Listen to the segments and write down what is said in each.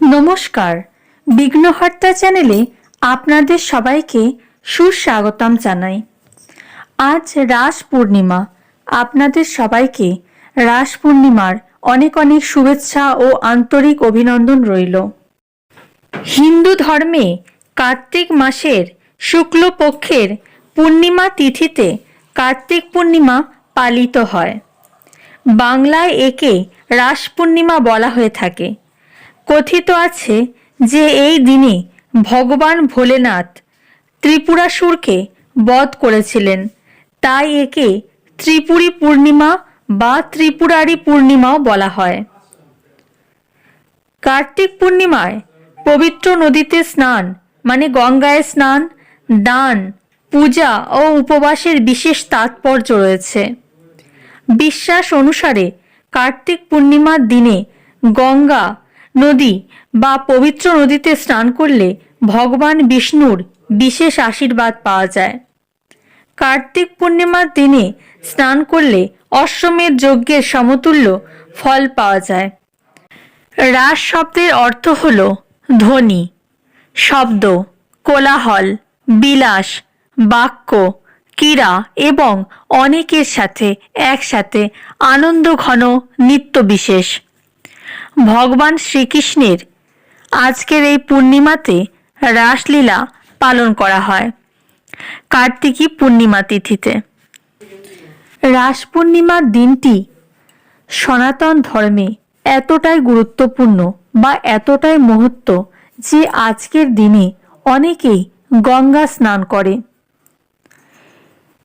নমস্কার। বিঘ্নহর্তা চ্যানেলে আপনাদের সবাইকে সুস্বাগতম জানাই। আজ রাস পূর্ণিমা। আপনাদের সবাইকে রাস পূর্ণিমার অনেক অনেক শুভেচ্ছা ও আন্তরিক অভিনন্দন রইল। হিন্দু ধর্মে কার্তিক মাসের শুক্লপক্ষের পূর্ণিমা তিথিতে কার্তিক পূর্ণিমা পালিত হয়। বাংলায় একে রাস পূর্ণিমা বলা হয়ে থাকে। কথিত আছে যে এই দিনে ভগবান ভোলেনাথ ত্রিপুরাসুরকে বধ করেছিলেন। তাই একে ত্রিপুরী পূর্ণিমা বা ত্রিপুরারি পূর্ণিমাও বলা হয়। কার্তিক পূর্ণিমায় পবিত্র নদীতে স্নান মানে গঙ্গায় স্নান, দান, পূজা ও উপবাসের বিশেষ তাৎপর্য রয়েছে। বিশ্বাস অনুসারে কার্তিক পূর্ণিমার দিনে গঙ্গা নদী বা পবিত্র নদীতে স্নান করলে ভগবান বিষ্ণুর বিশেষ আশীর্বাদ পাওয়া যায়। কার্তিক পূর্ণিমার দিনে স্নান করলে অশ্বমেধ যজ্ঞের সমতুল্য ফল পাওয়া যায়। রাস শব্দের অর্থ হল ধ্বনি, শব্দ, কোলাহল, বিলাস, বাক্য, ক্রীড়া এবং অনেকের সাথে একসাথে আনন্দ ঘন নিত্য বিশেষ। ভগবান শ্রীকৃষ্ণের আজকের এই পূর্ণিমাতে রাসলীলা পালন করা হয় কার্তিকী পূর্ণিমা তিথিতে। রাস পূর্ণিমার দিনটি সনাতন ধর্মে এতটাই গুরুত্বপূর্ণ বা এতটাই মহত্ব যে আজকের দিনে অনেকেই গঙ্গা স্নান করে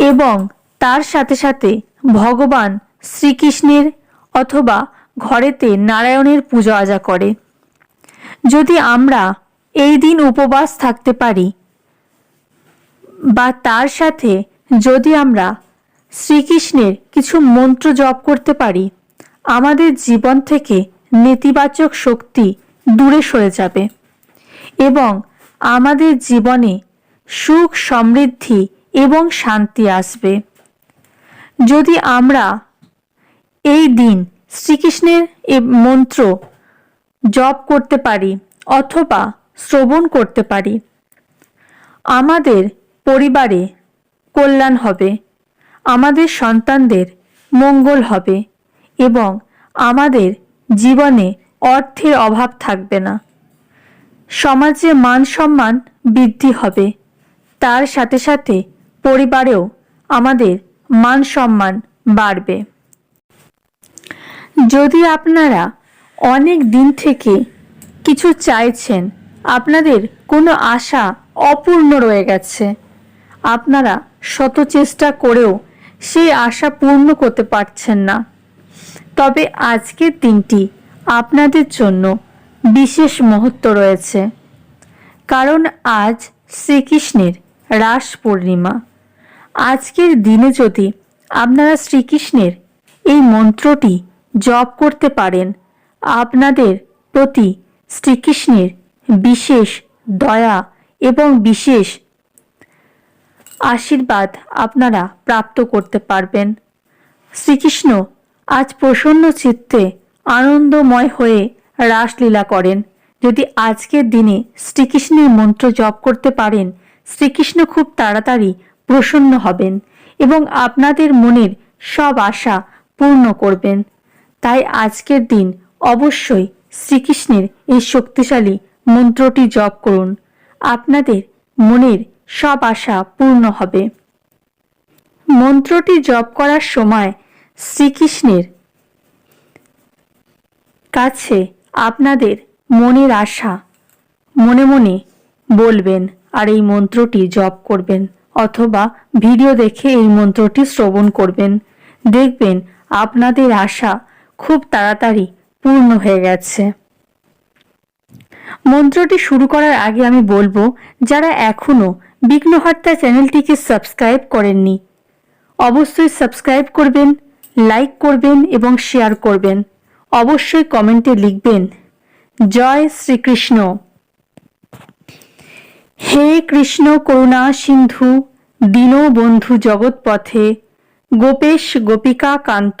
এবং তার সাথে সাথে ভগবান শ্রীকৃষ্ণের অথবা ঘরেতে নারায়ণের পূজা আজা করে। যদি আমরা এই দিন উপবাস থাকতে পারি, বা তার সাথে যদি আমরা শ্রীকৃষ্ণের কিছু মন্ত্র জপ করতে পারি, আমাদের জীবন থেকে নেতিবাচক শক্তি দূরে সরে যাবে এবং আমাদের জীবনে সুখ, সমৃদ্ধি এবং শান্তি আসবে। যদি আমরা এই দিন শ্রীকৃষ্ণের এ মন্ত্র জপ করতে পারি অথবা শ্রবণ করতে পারি। আমাদের পরিবারে কল্যাণ হবে, আমাদের সন্তানদের মঙ্গল হবে এবং আমাদের জীবনে অর্থের অভাব থাকবে না। সমাজে মান সম্মান বৃদ্ধি হবে, তার সাথে সাথে পরিবারেও আমাদের মান সম্মান বাড়বে। যদি আপনারা অনেক দিন থেকে কিছু চাইছেন, আপনাদের কোনো আশা অপূর্ণ রয়ে গেছে, আপনারা শত চেষ্টা করেও সেই আশা পূর্ণ করতে পারছেন না। তবে আজকের দিনটি আপনাদের জন্য বিশেষ মুহূর্ত রয়েছে। কারণ আজ শ্রীকৃষ্ণের রাস পূর্ণিমা। আজকের দিনে যদি আপনারা শ্রীকৃষ্ণের এই মন্ত্রটি জপ করতে পারেন। আপনাদের প্রতি শ্রীকৃষ্ণের বিশেষ দয়া এবং বিশেষ আশীর্বাদ আপনারা প্রাপ্ত করতে পারবেন। শ্রীকৃষ্ণ আজ প্রসন্ন চিত্তে আনন্দময় হয়ে রাসলীলা করেন। যদি আজকের দিনে শ্রীকৃষ্ণের মন্ত্র জপ করতে পারেন, শ্রীকৃষ্ণ খুব তাড়াতাড়ি প্রসন্ন হবেন এবং আপনাদের মনের সব আশা পূর্ণ করবেন। তাই আজকের দিন অবশ্যই শ্রীকৃষ্ণের এই শক্তিশালী মন্ত্রটি জপ করুন। আপনাদের মনের সব আশা পূর্ণ হবে। মন্ত্রটি জপ করার সময় শ্রীকৃষ্ণের কাছে আপনাদের মনের আশা মনে মনে বলবেন, আর এই মন্ত্রটি জপ করবেন। অথবা ভিডিও দেখে এই মন্ত্রটি শ্রবণ করবেন। দেখবেন আপনাদের আশা খুব তাড়াতাড়ি পূর্ণ হয়ে গেছে। মন্ত্রটি শুরু করার আগে আমি বলব, যারা এখনও বিঘ্নহর্তা চ্যানেলটিকে সাবস্ক্রাইব করেননি, অবশ্যই সাবস্ক্রাইব করবেন, লাইক করবেন এবং শেয়ার করবেন। অবশ্যই কমেন্টে লিখবেন, জয় শ্রীকৃষ্ণ। হে কৃষ্ণ করুণা সিন্ধু দীন দীনবন্ধু জগৎপথে গোপেশ গোপিকা কান্ত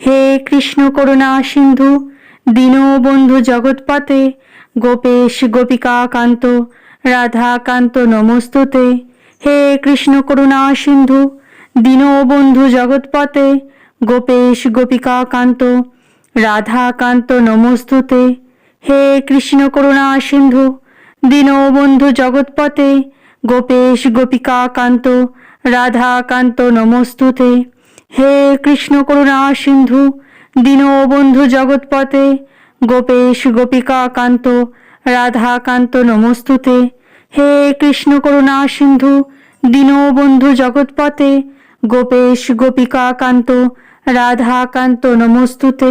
হে কৃষ্ণ করুণা সিন্ধু দীনবন্ধু জগৎপথে, গোপেশ গোপিকা কান্ত রাধা কান্ত নমস্তুতে। হে কৃষ্ণ করুণা সিন্ধু দীনবন্ধু জগৎপথে, গোপেশ গোপিকা কান্ত রাধা কান্ত নমস্তুতে। হে কৃষ্ণ করুণা সিন্ধু দীনবন্ধু জগৎপথে, গোপেশ গোপিকা কান্ত রাধা কান্ত নমস্তুতে। হে কৃষ্ণ করুণা সিন্ধু দীনবন্ধু জগৎপথে, গোপেশ গোপিকা কান্ত, রাধা কান্ত নমস্তুতে। হে কৃষ্ণ করুণা সিন্ধু দীনবন্ধু জগৎপথে, গোপেশ গোপিকা কান্ত, রাধা কান্ত নমস্তুতে।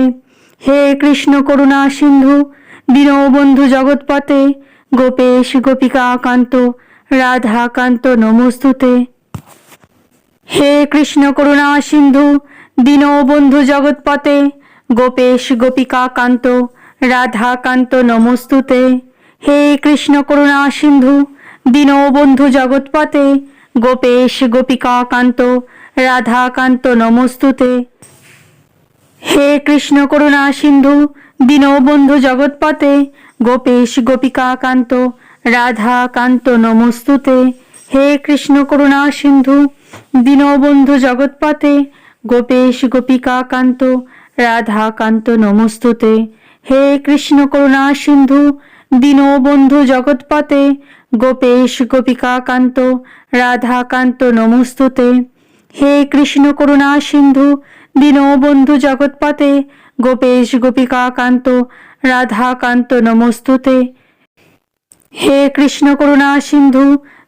হে কৃষ্ণ করুণা সিন্ধু দীনবন্ধু জগৎপতে গোপেশ গোপিকা কান্ত, রাধা কান্ত নমস্তুতে। হে কৃষ্ণ করুণা সিন্ধু দীনবন্ধু জগৎপতে গোপেশ গোপিকা কান্ত রাধা কান্ত নমস্তুতে। হে কৃষ্ণ করুণা সিন্ধু দীনবন্ধু জগৎপতে গোপেশ গোপিকা কান্ত রাধা কান্ত নমস্তুতে। হে কৃষ্ণ করুণা সিন্ধু দীনবন্ধু জগৎপতে গোপেশ গোপিকা কান্ত রাধা কান্ত নমস্তুতে। হে কৃষ্ণ করুণা সিন্ধু, দীনবন্ধু জগৎপতে গোপেশ গোপিকা কান্ত রাধা কান্ত নমস্তুতে। হে কৃষ্ণ করুণা সিন্ধু, দীনবন্ধু জগৎপতে গোপেশ গোপিকা কান্ত রাধা কান্ত নমস্তুতে। হে কৃষ্ণ করুণা সিন্ধু, দীনবন্ধু জগৎপতে গোপেশ গোপিকা কান্ত রাধা কান্ত নমস্তুতে। হে কৃষ্ণ করুণা সিন্ধু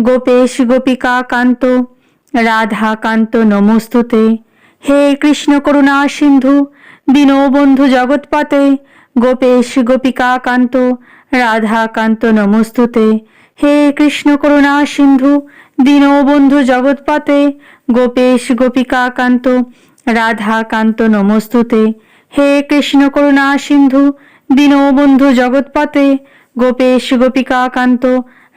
গোপেশ গোপিকা কান্ত, রাধা কান্ত নমস্তুতে। হে কৃষ্ণ করুণা সিন্ধু, দীনবন্ধু জগৎপতে, গোপেশ গোপিকা কান্ত, রাধা কান্ত নমস্তুতে। হে কৃষ্ণ করুণা সিন্ধু, দীনবন্ধু জগৎপতে, গোপেশ গোপিকা কান্ত, রাধা কান্ত নমস্তুতে। হে কৃষ্ণ করুণা সিন্ধু, দীনবন্ধু জগৎপতে, গোপেশ গোপিকা কান্ত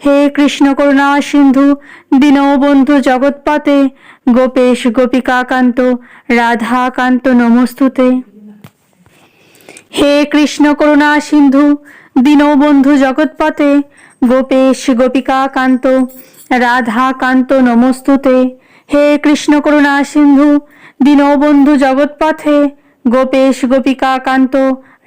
হে কৃষ্ণ করুণা সিন্ধু দীনবন্ধু জগৎপতে, গোপেশ গোপিকা কান্ত রাধা কান্ত নমস্তুতে। হে কৃষ্ণ করুণা সিন্ধু দীনবন্ধু জগৎপতে, গোপেশ গোপিকা কান্ত রাধা কান্ত নমস্তুতে। হে কৃষ্ণ করুণা সিন্ধু দীনবন্ধু জগৎপথে গোপেশ গোপিকা কান্ত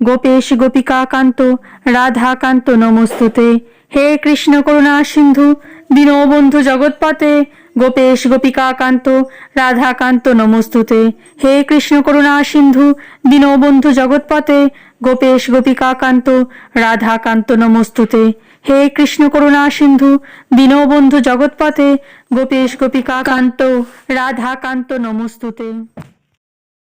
গোপেশ গোপিকা কান্ত, রাধা কান্ত নমস্তুতে। হে কৃষ্ণ করুণা সিন্ধু দীনবন্ধু জগৎপতে গোপেশ গোপিকা কান্ত, রাধা কান্ত নমস্তুতে। হে কৃষ্ণ করুণা সিন্ধু দীনবন্ধু জগৎপতে গোপেশ গোপিকা কান্ত, রাধা কান্ত নমস্তুতে। হে কৃষ্ণ করুণা সিন্ধু দীনবন্ধু জগৎপতে গোপেশ গোপিকা কান্ত, রাধা কান্ত নমস্তুতে।